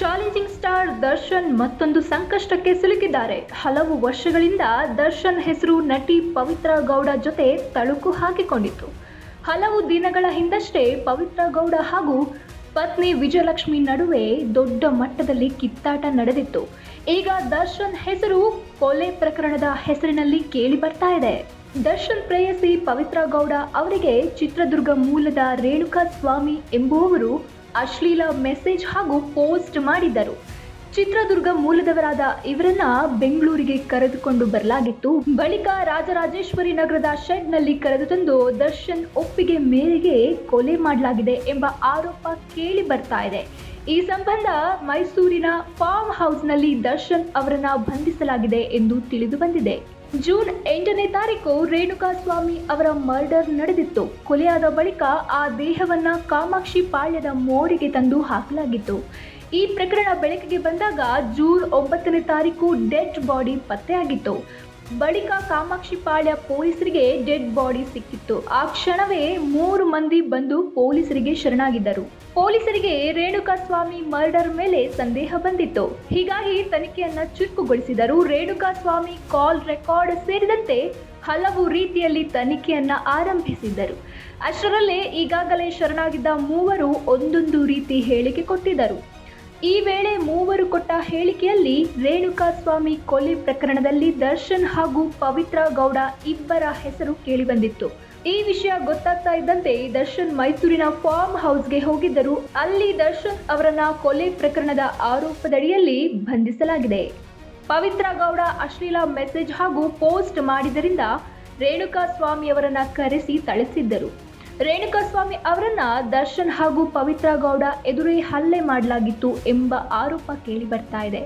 Challenging star Darshan ಮತ್ತೊಂದು ಸಂಕಷ್ಟಕ್ಕೆ ಸಿಲುಕಿದ್ದಾರೆ. ಹಲವು ವರ್ಷಗಳಿಂದ ದರ್ಶನ್ ಹೆಸರು ನಟಿ ಪವಿತ್ರ ಗೌಡ ಜೊತೆ ತಳುಕು ಹಾಕಿಕೊಂಡಿತ್ತು. ಹಲವು ದಿನಗಳ ಹಿಂದಷ್ಟೇ ಪವಿತ್ರ ಗೌಡ ಹಾಗೂ ಪತ್ನಿ ವಿಜಯಲಕ್ಷ್ಮಿ ನಡುವೆ ದೊಡ್ಡ ಮಟ್ಟದಲ್ಲಿ ಕಿತ್ತಾಟ ನಡೆದಿತ್ತು. ಈಗ ದರ್ಶನ್ ಹೆಸರು ಕೊಲೆ ಪ್ರಕರಣದ ಹೆಸರಿನಲ್ಲಿ ಕೇಳಿ ಬರ್ತಾ ಇದೆ. ದರ್ಶನ್ ಪ್ರೇಯಸಿ ಪವಿತ್ರ ಗೌಡ ಅವರಿಗೆ ಚಿತ್ರದುರ್ಗ ಮೂಲದ ರೇಣುಕಾ ಸ್ವಾಮಿ ಎಂಬುವವರು ಅಶ್ಲೀಲ ಮೆಸೇಜ್ ಹಾಗೂ ಪೋಸ್ಟ್ ಮಾಡಿದ್ದರು. ಚಿತ್ರದುರ್ಗ ಮೂಲದವರಾದ ಇವರನ್ನ ಬೆಂಗಳೂರಿಗೆ ಕರೆದುಕೊಂಡು ಬರಲಾಗಿತ್ತು. ಬಳಿಕ ರಾಜರಾಜೇಶ್ವರಿ ನಗರದ ಶೆಡ್ನಲ್ಲಿ ಕರೆದು ತಂದು ದರ್ಶನ್ ಒಪ್ಪಿಗೆ ಮೇರೆಗೆ ಕೊಲೆ ಮಾಡಲಾಗಿದೆ ಎಂಬ ಆರೋಪ ಕೇಳಿ ಬರ್ತಾ ಇದೆ. ಈ ಸಂಬಂಧ ಮೈಸೂರಿನ ಫಾರ್ಮ್ ಹೌಸ್ನಲ್ಲಿ ದರ್ಶನ್ ಅವರನ್ನ ಬಂಧಿಸಲಾಗಿದೆ ಎಂದು ತಿಳಿದು ಬಂದಿದೆ. ಜೂನ್ ಎಂಟನೇ ತಾರೀಕು ರೇಣುಕಾಸ್ವಾಮಿ ಅವರ ಮರ್ಡರ್ ನಡೆದಿತ್ತು. ಕೊಲೆಯಾದ ಬಳಿಕ ಆ ದೇಹವನ್ನ ಕಾಮಾಕ್ಷಿ ಪಾಳ್ಯದ ಮೋರಿಗೆ ತಂದು ಹಾಕಲಾಗಿತ್ತು. ಈ ಪ್ರಕರಣ ಬೆಳಕಿಗೆ ಬಂದಾಗ ಜೂನ್ ಒಂಬತ್ತನೇ ತಾರೀಕು ಡೆಡ್ ಬಾಡಿ ಪತ್ತೆಯಾಗಿತ್ತು. ಬಳಿಕ ಕಾಮಾಕ್ಷಿ ಪಾಳ್ಯ ಪೊಲೀಸರಿಗೆ ಡೆಡ್ ಬಾಡಿ ಸಿಕ್ಕಿತ್ತು. ಆ ಕ್ಷಣವೇ ಮೂರು ಮಂದಿ ಬಂದು ಪೊಲೀಸರಿಗೆ ಶರಣಾಗಿದ್ದರು. ಪೊಲೀಸರಿಗೆ ರೇಣುಕಾ ಸ್ವಾಮಿ ಮರ್ಡರ್ ಮೇಲೆ ಸಂದೇಹ ಬಂದಿತ್ತು. ಹೀಗಾಗಿ ತನಿಖೆಯನ್ನ ಚುರುಕುಗೊಳಿಸಿದರು. ರೇಣುಕಾ ಸ್ವಾಮಿ ಕಾಲ್ ರೆಕಾರ್ಡ್ ಸೇರಿದಂತೆ ಹಲವು ರೀತಿಯಲ್ಲಿ ತನಿಖೆಯನ್ನ ಆರಂಭಿಸಿದ್ದರು. ಅಷ್ಟರಲ್ಲೇ ಈಗಾಗಲೇ ಶರಣಾಗಿದ್ದ ಮೂವರು ಒಂದೊಂದು ರೀತಿ ಹೇಳಿಕೆ ಕೊಟ್ಟಿದ್ದರು. ಈ ವೇಳೆ ಮೂವರು ಕೊಟ್ಟ ಹೇಳಿಕೆಯಲ್ಲಿ ರೇಣುಕಾಸ್ವಾಮಿ ಕೊಲೆ ಪ್ರಕರಣದಲ್ಲಿ ದರ್ಶನ್ ಹಾಗೂ ಪವಿತ್ರ ಗೌಡ ಇಬ್ಬರ ಹೆಸರು ಕೇಳಿಬಂದಿತ್ತು. ಈ ವಿಷಯ ಗೊತ್ತಾಗ್ತಾ ಇದ್ದಂತೆ ದರ್ಶನ್ ಮೈಸೂರಿನ ಫಾರ್ಮ್ ಹೌಸ್ಗೆ ಹೋಗಿದ್ದರು ಅಲ್ಲಿ ದರ್ಶನ್ ಅವರನ್ನ ಕೊಲೆ ಪ್ರಕರಣದ ಆರೋಪದಡಿಯಲ್ಲಿ ಬಂಧಿಸಲಾಗಿದೆ. ಪವಿತ್ರ ಗೌಡ, ಅಶ್ಲೀಲ ಮೆಸೇಜ್ ಹಾಗೂ ಪೋಸ್ಟ್ ಮಾಡಿದ್ದರಿಂದ ರೇಣುಕಾ ಸ್ವಾಮಿಯವರನ್ನ ಕರೆಸಿ ಥಳಿಸಿದ್ದರು ರೇಣುಕಾ ಸ್ವಾಮಿ ಅವರನ್ನ ದರ್ಶನ್ ಹಾಗೂ ಪವಿತ್ರ ಗೌಡ ಎದುರೇ ಹಲ್ಲೆ ಮಾಡಲಾಗಿತ್ತು ಎಂಬ ಆರೋಪ ಕೇಳಿ ಬರ್ತಾ ಇದೆ.